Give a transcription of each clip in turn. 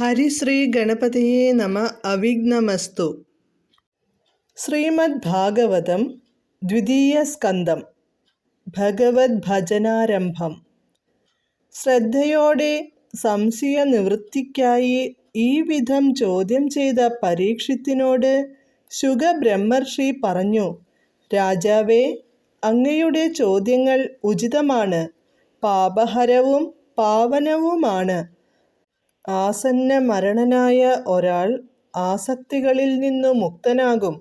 ഹരിശ്രീ ഗണപതിയെ നമ അവിഘ്നമസ്തു ശ്രീമദ് ഭാഗവതം ദ്വിതീയ സ്കന്ധം ഭഗവത് ഭജനാരംഭം ശ്രദ്ധയോടെ സംശയ നിവൃത്തിക്കായി ഈ വിധം ചോദ്യം ചെയ്ത പരീക്ഷത്തിനോട് ശുഖബ്രഹ്മർഷി പറഞ്ഞു രാജാവേ അങ്ങയുടെ ചോദ്യങ്ങൾ ഉചിതമാണ്. പാപഹരവും പാവനവുമാണ്. ആസന്ന മരണനായ ഒരാൾ ആസക്തികളിൽ നിന്നു മുക്തനാകും.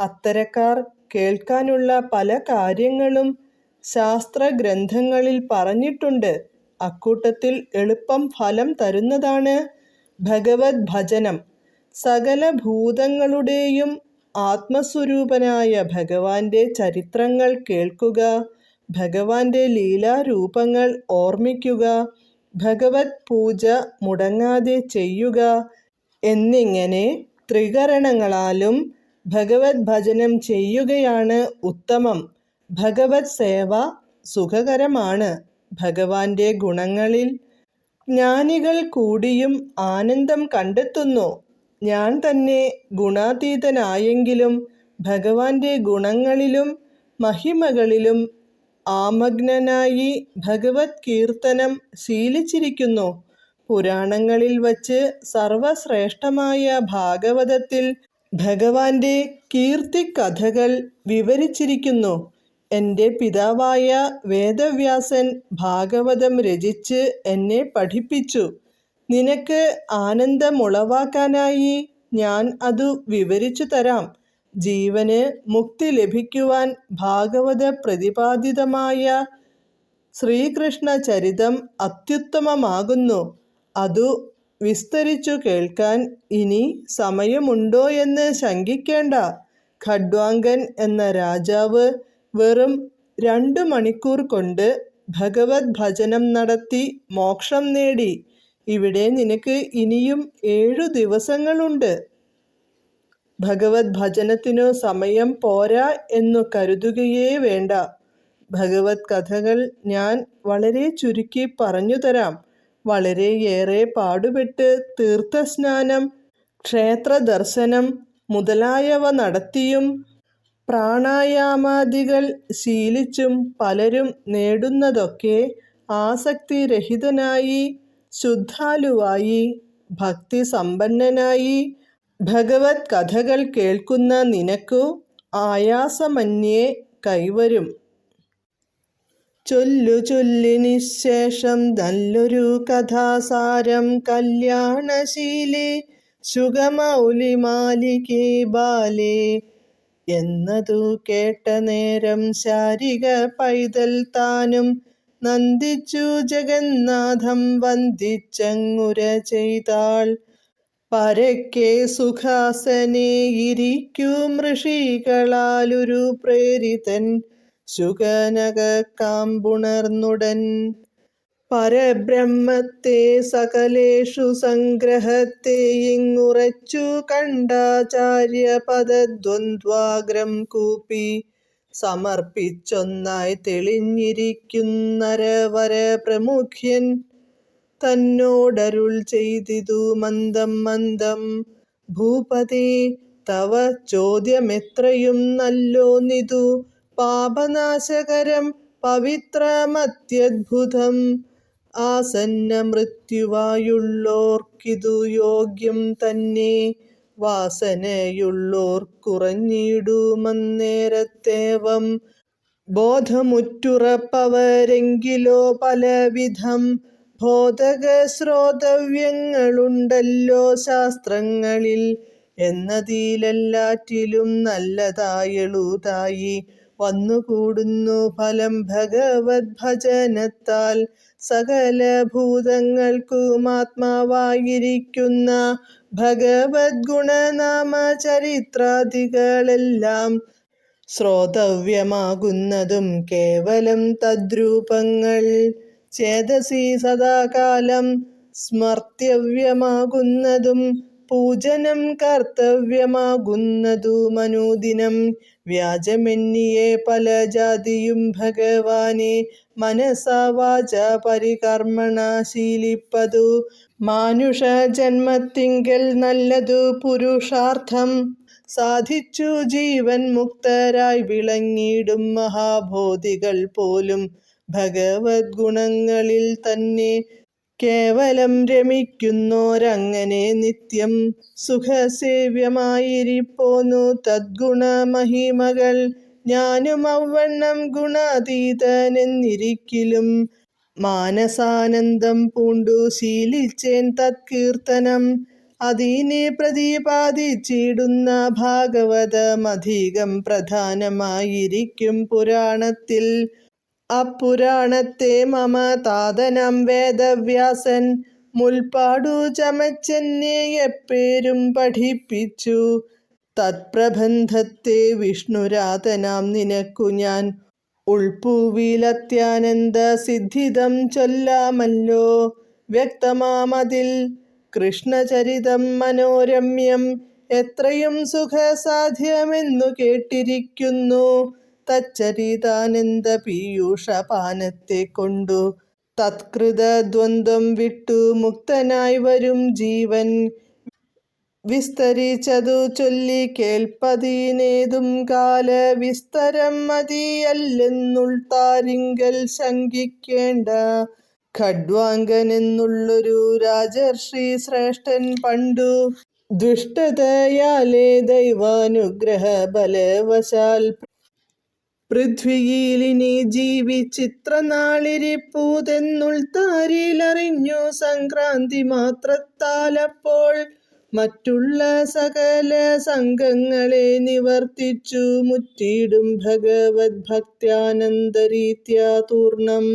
അത്തരക്കാർ കേൾക്കാനുള്ള പല കാര്യങ്ങളും ശാസ്ത്രഗ്രന്ഥങ്ങളിൽ പറഞ്ഞിട്ടുണ്ട്. അക്കൂട്ടത്തിൽ എളുപ്പം ഫലം തരുന്നതാണ് ഭഗവത് ഭജനം. സകല ഭൂതങ്ങളുടെയും ആത്മസ്വരൂപനായ ഭഗവാന്റെ ചരിത്രങ്ങൾ കേൾക്കുക ഭഗവാന്റെ ലീലാരൂപങ്ങൾ ഓർമ്മിക്കുക ഭഗവത് പൂജ മുടങ്ങാതെ ചെയ്യുക എന്നിങ്ങനെ ത്രികരണങ്ങളാലും ഭഗവത് ഭജനം ചെയ്യുകയാണ് ഉത്തമം. ഭഗവത് സേവ സുഖകരമാണ്. ഭഗവാന്റെ ഗുണങ്ങളിൽ ജ്ഞാനികൾ കൂടിയും ആനന്ദം കണ്ടെത്തുന്നു. ഞാൻ തന്നെ ഗുണാതീതനായെങ്കിലും ഭഗവാന്റെ ഗുണങ്ങളിലും മഹിമകളിലും ആമഗ്നനായി ഭഗവത് കീർത്തനം ശീലിച്ചിരിക്കുന്നു. പുരാണങ്ങളിൽ വച്ച് സർവശ്രേഷ്ഠമായ ഭാഗവതത്തിൽ ഭഗവാന്റെ കീർത്തി കഥകൾ വിവരിച്ചിരിക്കുന്നു. എന്റെ പിതാവായ വേദവ്യാസൻ ഭാഗവതം രചിച്ച് എന്നെ പഠിപ്പിച്ചു. നിനക്ക് ആനന്ദമുളവാക്കാനായി ഞാൻ അതു വിവരിച്ചു തരാം. ജീവന് മുക്തി ലഭിക്കുവാൻ ഭാഗവത പ്രതിപാദിതമായ ശ്രീകൃഷ്ണ ചരിതം അത്യുത്തമമാകുന്നു. അതു വിസ്തരിച്ചു കേൾക്കാൻ ഇനി സമയമുണ്ടോ എന്ന് ശങ്കിക്കേണ്ട. ഖഡ്വാങ്കൻ എന്ന രാജാവ് വെറും രണ്ടു മണിക്കൂർ കൊണ്ട് ഭഗവത് ഭജനം നടത്തി മോക്ഷം നേടി. ഇവിടെ നിനക്ക് ഇനിയും ഏഴു ദിവസങ്ങളുണ്ട്. ഭഗവത് ഭജനത്തിനു സമയം പോരാ എന്നു കരുതുകയേ വേണ്ട. ഭഗവത് കഥകൾ ഞാൻ വളരെ ചുരുക്കി പറഞ്ഞു തരാം. വളരെയേറെ പാടുപെട്ട് തീർത്ഥസ്നാനം ക്ഷേത്ര ദർശനം മുതലായവ നടത്തിയും പ്രാണായാമാദികൾ ശീലിച്ചും പലരും നേടുന്നതൊക്കെ ആസക്തിരഹിതനായി ശുദ്ധാലുവായി ഭക്തി സമ്പന്നനായി ഭഗവത് കഥകൾ കേൾക്കുന്ന നിനക്കു ആയാസമന്യേ കൈവരും. ചൊല്ലു ചൊല്ലി നിശേഷം നല്ലൊരു കഥാസാരം കല്യാണശീലേ ശുഗമൗലിമാലികേ ബാലേ എന്നതു കേട്ട നേരം ശാരിക പൈതൽ താനും നന്ദിച്ചു ജഗന്നാഥം വന്ദിച്ചങ്ങുര ചെയ്താൾ. പരക്കെ സുഖാസനെ ഇരിക്കും ഋഷികളാലൊരു പ്രേരിതൻ. ശുഗനകാമ്പുണർന്നുടൻ പരബ്രഹ്മത്തെ സകലേഷു സംഗ്രഹത്തെ ഇങ്ങുറച്ചു കണ്ടാചാര്യ പദദ്വന്ദ്വാഗ്രം കൂപ്പി. സമർപ്പിച്ചൊന്നായി തെളിഞ്ഞിരിക്കുന്നരവര പ്രമുഖ്യൻ തന്നോടരുൾ ചെയ്തിതു മന്ദം മന്ദം. ഭൂപതി തവ ചോദ്യമെത്രയും നല്ലോന്നിതു പാപനാശകരം പവിത്രമത്യദ്ഭുതം. ആസന്ന മൃത്യുവായുള്ളോർക്കിതു യോഗ്യം തന്നെ. വാസനയുള്ളോർക്കുറഞ്ഞിടുമന്നേരത്തേവം. ബോധമുറ്റുറപ്പവരെങ്കിലോ പലവിധം. ബോധക ശ്രോതവ്യങ്ങളുണ്ടല്ലോ ശാസ്ത്രങ്ങളിൽ. എന്നതിലെല്ലാറ്റിലും നല്ലതായെളുതായി. വന്നുകൂടുന്നു ഫലം ഭഗവത് ഭജനത്താൽ സകല ഭൂതങ്ങൾക്കും ആത്മാവായിരിക്കുന്ന ഭഗവത് ഗുണനാമ ചരിത്രാദികളെല്ലാം ശ്രോതവ്യമാകുന്നതും കേവലം തദ്രൂപങ്ങൾ. ചേതസി സദാകാലം സ്മർത്യവ്യമാകുന്നതും പൂജനം കർത്തവ്യമാകുന്നതു മനോദിനം. വ്യാജമെന്നിയെ പല ജാതിയും ഭഗവാനെ മനസാ വാച പരികർമ്മണ ശീലിപ്പതു മാനുഷ ജന്മത്തിങ്കൽ നല്ലതു പുരുഷാർത്ഥം. സാധിച്ചു ജീവൻ മുക്തരായി വിളങ്ങിടും മഹാബോധികൾ പോലും. ഭഗവത് ഗുണങ്ങളിൽ തന്നെ കേവലം രമിക്കുന്നോരങ്ങനെ നിത്യം സുഖസേവ്യമായിരിപ്പോന്നു. തദ്ഗുണമഹിമകൾ ഞാനും അവണ്ണം ഗുണാതീതനെന്നിരിക്കിലും മാനസാനന്ദം പൂണ്ടു ശീലിച്ചേൻ തത്കീർത്തനം. അതിനെ പ്രതിപാദിച്ചിടുന്ന ഭാഗവതമധികം പ്രധാനമായിരിക്കും പുരാണത്തിൽ. അപ്പുരാണത്തെ മമ താതനം വേദവ്യാസൻ മുൽപ്പാടു ചമച്ചെന്നെ എപ്പേരും പഠിപ്പിച്ചു. തത്പ്രബന്ധത്തെ വിഷ്ണുരാതനാം നിനക്കു ഞാൻ ഉൾപ്പൂവിലത്യാനന്ദ സിദ്ധിതം ചൊല്ലാമല്ലോ. വ്യക്തമാമതിൽ കൃഷ്ണചരിതം മനോരമ്യം എത്രയും സുഖസാധ്യമെന്നു കേട്ടിരിക്കുന്നു. തച്ചരിതാനന്ദ പീയൂഷപാനത്തെ കൊണ്ടു തത്കൃത ദ്വന്ദ്വം വിട്ടു മുക്തനായി വരും ജീവൻ. വിസ്തരിച്ചതു ചൊല്ലി കേൾപ്പതിനേതും കാല വിസ്തരം മതിയല്ലെന്നുൾത്താരിങ്കൽ ശങ്കിക്കേണ്ട. ഖഡ്വാങ്കനെന്നുള്ളൊരു രാജർഷി ശ്രേഷ്ഠൻ പണ്ടു ദുഷ്ടതയാലേ ദൈവാനുഗ്രഹ ബലവശാൽ പൃഥ്വിയിലിനി ജീവിച്ചിത്ര നാളിരിപ്പൂതെന്നുൾത്താരിലറിഞ്ഞു സംക്രാന്തി മാത്രത്താലപ്പോൾ മറ്റുള്ള സകല സംഘങ്ങളെ നിവർത്തിച്ചു മുറ്റിയിടും ഭഗവത് ഭക്ത്യാനന്ദരീത്യാ തൂർണം.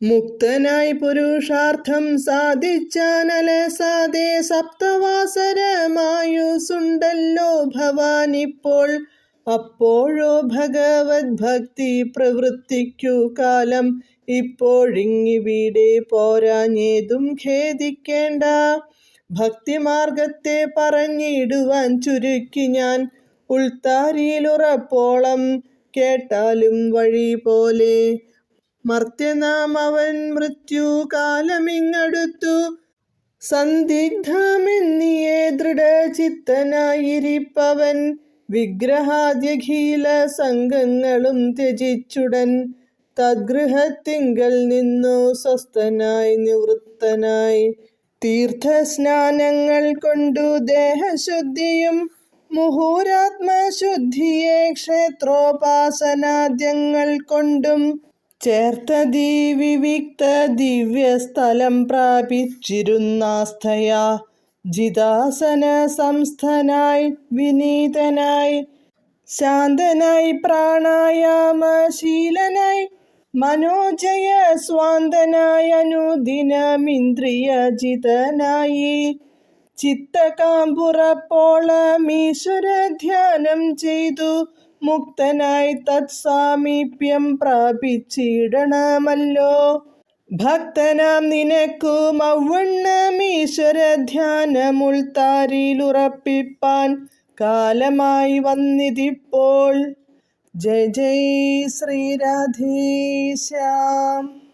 മുക്തനായി പുരുഷാർത്ഥം സാധിച്ചാനല സാധേ സപ്തവാസരമായുസുണ്ടല്ലോ ഭവാനിപ്പോൾ അപ്പോഴോ ഭഗവത് ഭക്തി പ്രവൃത്തിക്കു കാലം? ഇപ്പോഴിങ്ങിവിടെ പോരാഞ്ഞേതും ഖേദിക്കേണ്ട. ഭക്തിമാർഗത്തെ പറഞ്ഞിടുവാൻ ചുരുക്കി ഞാൻ ഉൾത്താരിയിലുറപ്പോളം കേട്ടാലും വഴി പോലെ. മർത്യനാം അവൻ മൃത്യു കാലമിങ്ങടുത്തു സന്ദിഗ്ധമെന്നിയെ ദൃഢചിത്തനായിരിപ്പവൻ. വിഗ്രഹാദ്യഖീല സംഘങ്ങളും ത്യജിച്ചുടൻ തദ്ഗൃഹത്തിങ്കൽ നിന്നു സ്വസ്ഥനായി നിവൃത്തനായി തീർത്ഥസ്നാനങ്ങൾ കൊണ്ടു ദേഹശുദ്ധിയും മുഹൂരാത്മശുദ്ധിയെ ക്ഷേത്രോപാസനാദ്യങ്ങൾ കൊണ്ടും ചേർത്തതി വിവിക്ത ദിവ്യസ്ഥലം പ്രാപിച്ചിരുന്നാസ്ഥയാ. ജിതാസന സംസ്ഥനായി വിനീതനായി ശാന്തനായി പ്രാണായാമശീലനായി മനോജയ സ്വാന്തനായ അനുദിനമിന്ദ്രിയജിതനായി ചിത്തകാമ്പുറപ്പോളമീശ്വര ധ്യാനം ചെയ്തു മുക്തനായി തത്സാമീപ്യം പ്രാപിച്ചിടണമല്ലോ. ഭക്തനാം നിനക്കു മൗവണ്ണമീശ്വര ധ്യാനമുൾത്താരിയിലുറപ്പിപ്പാൻ കാലമായി വന്നിതിപ്പോൾ. ജയ ജയ് ശ്രീരാധേശ്യാം